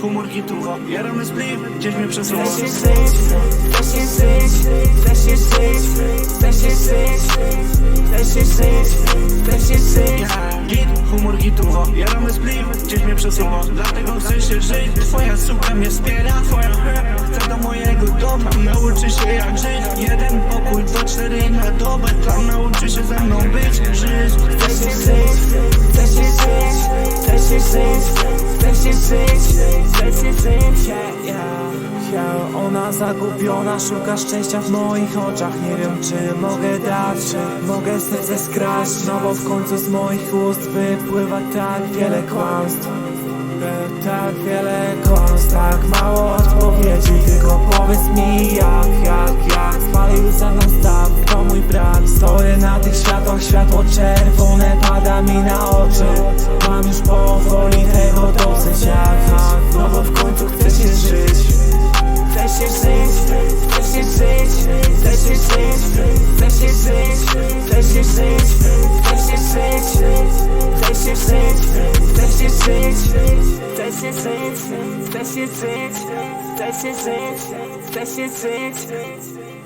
humor gituwa Jaramy spliw, gdzieś mnie przesuwa. Chcesz się żyć, chcesz się żyć, chcesz się żyć, chcesz się żyć, chcesz się żyć, chcesz się żyć. Git, humor gituwa Jaramy spliw, gdzieś mnie przesuwa. Dlatego chcę się żyć. Twoja suka mnie wspiera. Twoja chce do mojego domu. Nauczy się jak żyć. Jeden pokój to cztery na dobę. Tam nauczy się ze mną być Żyć yeah. Ona zagubiona, szuka szczęścia w moich oczach. Nie wiem czy mogę dać, czy mogę serce skraść. No bo w końcu z moich ust wypływa tak wiele kłamstw. E, Tak wiele kłamstw, tak mało odpowiedzi. Tylko powiedz mi jak, jak, jak? Spalił za nas staw, to mój brat Stoję na tych światłach, światło czerwone pada mi na oczy. Mam już powoli six, PlayStation 6, that 6, PlayStation 6, PlayStation 6, that 6, PlayStation 6, PlayStation 6, PlayStation 6.